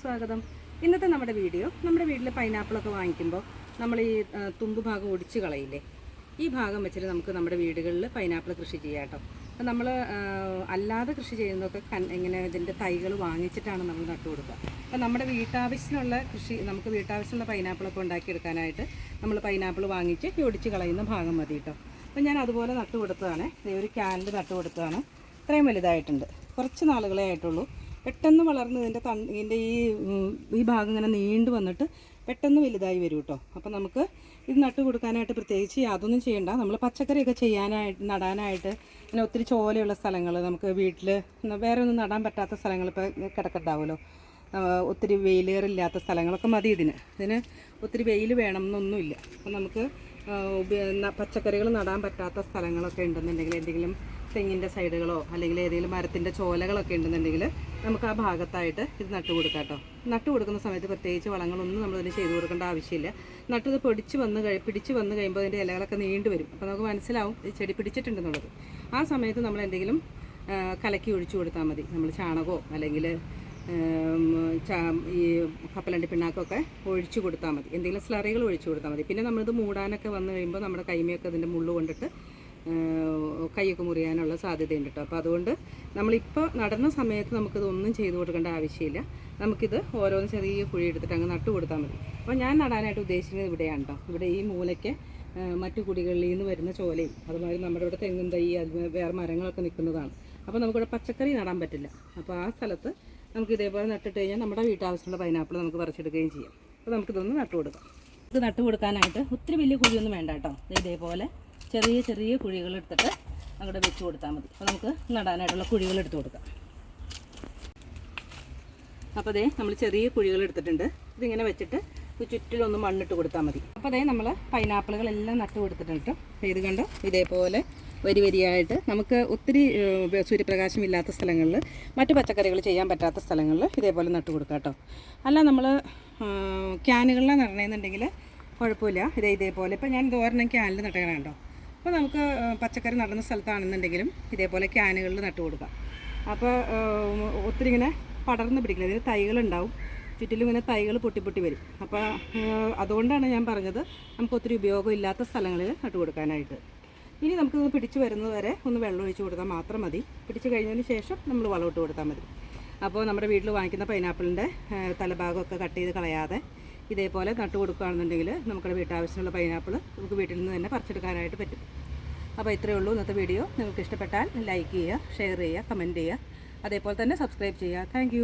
സ്വാഗതം. ഇന്നത്തെ നമ്മുടെ വീഡിയോ നമ്മുടെ വീട്ടിൽ പൈനാപ്പിളൊക്കെ വാങ്ങിക്കുമ്പോൾ നമ്മൾ ഈ തുമ്പ് ഭാഗം ഒടിച്ച് കളയില്ലേ? ഈ ഭാഗം വെച്ചിട്ട് നമുക്ക് നമ്മുടെ വീടുകളിൽ പൈനാപ്പിൾ കൃഷി ചെയ്യാം കേട്ടോ. അപ്പം നമ്മൾ അല്ലാതെ കൃഷി ചെയ്യുന്നതൊക്കെ കൺ ഇങ്ങനെ ഇതിന്റെ തൈകൾ വാങ്ങിച്ചിട്ടാണ് നമ്മൾ നട്ടു കൊടുക്കുക. അപ്പം നമ്മുടെ വീട്ടാവശ്യത്തിനുള്ള കൃഷി നമുക്ക് വീട്ടാവശ്യമുള്ള പൈനാപ്പിളൊക്കെ ഉണ്ടാക്കിയെടുക്കാനായിട്ട് നമ്മൾ പൈനാപ്പിൾ വാങ്ങിച്ച് ഒടിച്ച് കളയുന്ന ഭാഗം മതി കേട്ടോ. അപ്പം ഞാൻ അതുപോലെ നട്ടു കൊടുത്തതാണ്. ഒരു ക്യാനിൽ നട്ടു കൊടുത്തതാണ്. ഇത്രയും വലുതായിട്ടുണ്ട്. കുറച്ച് നാളുകളെ ആയിട്ടുള്ളൂ. പെട്ടെന്ന് വളർന്ന് ഇതിന്റെ തൺ ഇതിന്റെ ഈ ഈ ഭാഗം ഇങ്ങനെ നീണ്ടു വന്നിട്ട് പെട്ടെന്ന് വലുതായി വരും കേട്ടോ അപ്പോൾ നമുക്ക് ഇത് നട്ട് കൊടുക്കാനായിട്ട് പ്രത്യേകിച്ച് യാതൊന്നും ചെയ്യണ്ട. നമ്മൾ പച്ചക്കറിയൊക്കെ ചെയ്യാനായിട്ട് നടാനായിട്ട് പിന്നെ ഒത്തിരി ചോലയുള്ള സ്ഥലങ്ങൾ നമുക്ക് വീട്ടിൽ വേറെ ഒന്നും നടാൻ പറ്റാത്ത സ്ഥലങ്ങൾ ഇപ്പോൾ കിടക്കുന്നുണ്ടാവുമല്ലോ ഒത്തിരി വെയിലേറില്ലാത്ത സ്ഥലങ്ങളൊക്കെ മതി ഇതിന്. ഇതിന് ഒത്തിരി വെയിൽ വേണം എന്നൊന്നുമില്ല അപ്പോൾ നമുക്ക് പച്ചക്കറികൾ നടാൻ പറ്റാത്ത സ്ഥലങ്ങളൊക്കെ ഉണ്ടെന്നുണ്ടെങ്കിൽ എന്തെങ്കിലും തെങ്ങിന്റെ സൈഡുകളോ അല്ലെങ്കിൽ ഏതെങ്കിലും മരത്തിന്റെ ചോലകളൊക്കെ ഉണ്ടെന്നുണ്ടെങ്കിൽ നമുക്ക് ആ ഭാഗത്തായിട്ട് ഇത് നട്ടു കൊടുക്കാം കേട്ടോ. നട്ടു കൊടുക്കുന്ന സമയത്ത് പ്രത്യേകിച്ച് വളങ്ങളൊന്നും നമ്മളിതിന് ചെയ്തു കൊടുക്കേണ്ട ആവശ്യമില്ല. നട്ടത് പൊടിച്ച് വന്ന് കഴി പിടിച്ച് വന്ന് കഴിയുമ്പോൾ അതിന്റെ ഇലകളൊക്കെ നീണ്ടു വരും. അപ്പോൾ നമുക്ക് മനസ്സിലാവും ഈ ചെടി പിടിച്ചിട്ടുണ്ടെന്നുള്ളത്. ആ സമയത്ത് നമ്മൾ എന്തെങ്കിലും കലക്കി ഒഴിച്ചു കൊടുത്താൽ മതി. നമ്മൾ ചാണകമോ അല്ലെങ്കിൽ ഈ കപ്പലണ്ടി പിണ്ണാക്കൊക്കെ ഒഴിച്ചു കൊടുത്താൽ മതി. എന്തെങ്കിലും സ്ലറികൾ ഒഴിച്ചു കൊടുത്താൽ മതി. പിന്നെ നമ്മളിത് മൂടാനൊക്കെ വന്നു കഴിയുമ്പോൾ നമ്മുടെ കൈമയൊക്കെ അതിന്റെ മുള്ളു കൊണ്ടിട്ട് കൈയൊക്കെ മുറിയാനുള്ള സാധ്യതയുണ്ട് കേട്ടോ അപ്പോൾ അതുകൊണ്ട് നമ്മളിപ്പോൾ നടന്ന സമയത്ത് നമുക്കിത് ഒന്നും ചെയ്തു കൊടുക്കേണ്ട ആവശ്യമില്ല. നമുക്കിത് ഓരോന്ന് ചെറിയ കുഴി എടുത്തിട്ട് അങ്ങ് നട്ടു കൊടുത്താൽ മതി. അപ്പോൾ ഞാൻ നടാനായിട്ട് ഉദ്ദേശിക്കുന്നത് ഇവിടെയാണ് കേട്ടോ ഇവിടെ ഈ മൂലയ്ക്ക് മറ്റു കുടികളിൽ നിന്ന് വരുന്ന ചോലയും അതുമാതിരി നമ്മുടെ ഇവിടെ തെങ്ങും തൈ അത് വേറെ മരങ്ങളൊക്കെ നിൽക്കുന്നതാണ്. അപ്പോൾ നമുക്കിവിടെ പച്ചക്കറി നടാൻ പറ്റില്ല. അപ്പോൾ ആ സ്ഥലത്ത് നമുക്ക് ഇതേപോലെ നട്ടിട്ട് കഴിഞ്ഞാൽ നമ്മുടെ വീട്ടാവശ്യമുള്ള പൈനാപ്പിൾ നമുക്ക് പറിച്ചെടുക്കുകയും ചെയ്യാം. അപ്പോൾ നമുക്കിതൊന്ന് നട്ടു കൊടുക്കാം. ഇത് നട്ടു കൊടുക്കാനായിട്ട് ഒത്തിരി വലിയ കുഴിയൊന്നും വേണ്ട കേട്ടോ ഇതേപോലെ ചെറിയ ചെറിയ കുഴികൾ എടുത്തിട്ട് അവിടെ വെച്ച് കൊടുത്താൽ മതി. അപ്പോൾ നമുക്ക് നടാനായിട്ടുള്ള കുഴികൾ എടുത്ത് കൊടുക്കാം. അപ്പോൾ അതേ നമ്മൾ ചെറിയ കുഴികൾ എടുത്തിട്ടുണ്ട്. ഇതിങ്ങനെ വെച്ചിട്ട് ചുറ്റിലൊന്ന് മണ്ണിട്ട് കൊടുത്താൽ മതി. അപ്പോൾ അതേ നമ്മൾ പൈനാപ്പിളുകളെല്ലാം നട്ട് കൊടുത്തിട്ടുണ്ട്. ഇത് കണ്ടോ? ഇതേപോലെ വരി വരിയായിട്ട് നമുക്ക് ഒത്തിരി സൂര്യപ്രകാശം ഇല്ലാത്ത സ്ഥലങ്ങളിൽ മറ്റു പച്ചക്കറികൾ ചെയ്യാൻ പറ്റാത്ത സ്ഥലങ്ങളിൽ ഇതേപോലെ നട്ട് കൊടുക്കാം കേട്ടോ. അല്ല നമ്മൾ ക്യാനുകളിലാണ് നടണമെന്നുണ്ടെങ്കിൽ കുഴപ്പമില്ല. ഇതേ ഇതേപോലെ. ഇപ്പോൾ ഞാൻ ഇത് ഓരോ ക്യാനിൽ നട്ടേക്കണം കേട്ടോ അപ്പോൾ നമുക്ക് പച്ചക്കറി നടുന്ന സ്ഥലത്താണെന്നുണ്ടെങ്കിലും ഇതേപോലെ ക്യാനുകളിൽ നട്ടു കൊടുക്കാം. അപ്പോൾ ഒത്തിരി ഇങ്ങനെ പടർന്ന് പിടിക്കുന്നത് ഇതിന് തൈകളുണ്ടാവും. ചുറ്റിലും ഇങ്ങനെ തൈകൾ പൊട്ടി പൊട്ടി വരും. അപ്പോൾ അതുകൊണ്ടാണ് ഞാൻ പറഞ്ഞത് നമുക്ക് ഒത്തിരി ഉപയോഗമില്ലാത്ത സ്ഥലങ്ങളിൽ നട്ടു കൊടുക്കാനായിട്ട്. ഇനി നമുക്കിത് പിടിച്ചു വരുന്നത് വരെ ഒന്ന് വെള്ളം ഒഴിച്ച് കൊടുത്താൽ മാത്രം മതി. പിടിച്ചു കഴിഞ്ഞതിന് ശേഷം നമ്മൾ വളമിട്ട് കൊടുത്താൽ മതി. അപ്പോൾ നമ്മുടെ വീട്ടിൽ വാങ്ങിക്കുന്ന പൈനാപ്പിളിന്റെ തലഭാഗമൊക്കെ കട്ട് ചെയ്ത് കളയാതെ ഇതേപോലെ നട്ട് കൊടുക്കുകയാണെന്നുണ്ടെങ്കിൽ നമ്മുടെ വീട്ടാവശ്യമുള്ള പൈനാപ്പിൾ നമുക്ക് വീട്ടിൽ നിന്ന് തന്നെ പറിച്ചെടുക്കാനായിട്ട് പറ്റും. അപ്പോൾ ഇത്രയേ ഉള്ളൂ ഇന്നത്തെ വീഡിയോ. നിങ്ങൾക്ക് ഇഷ്ടപ്പെട്ടാൽ ലൈക്ക് ചെയ്യുക ഷെയർ ചെയ്യുക കമന്റ് ചെയ്യുക. അതേപോലെ തന്നെ സബ്സ്ക്രൈബ് ചെയ്യുക. താങ്ക്